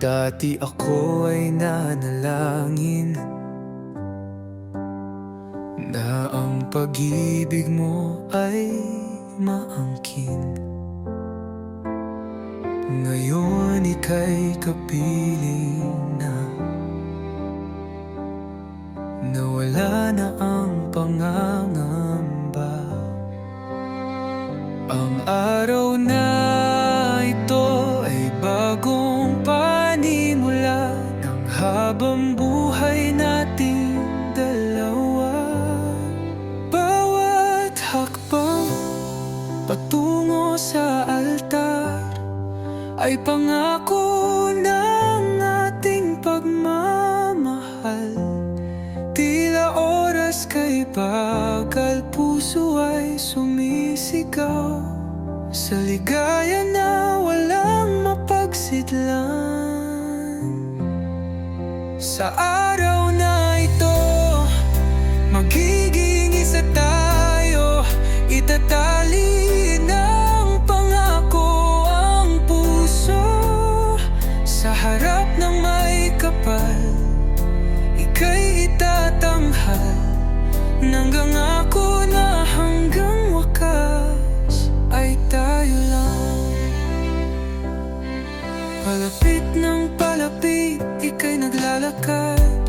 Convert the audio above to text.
Dati ako ay nanalangin Na ang pag-ibig mo ay maangkin Ngayon ika'y kapiling na Nawala na ang pangangamba Ang araw na habang buhay dalawa. Bawat hakbang patungo sa altar Ay pangako ng ating Tila oras kay bagal Puso ay sumisigaw. Sa ligaya na walang mapagsidlan Sa araw na ito Magiging isa tayo. Itatali ng pangako ang puso. Sa harap ng may kapal Ika'y itatanghal. Nanggang ako na hanggang wakas Ay tayo lang. Palapit ng palapit Ika'y naglalakad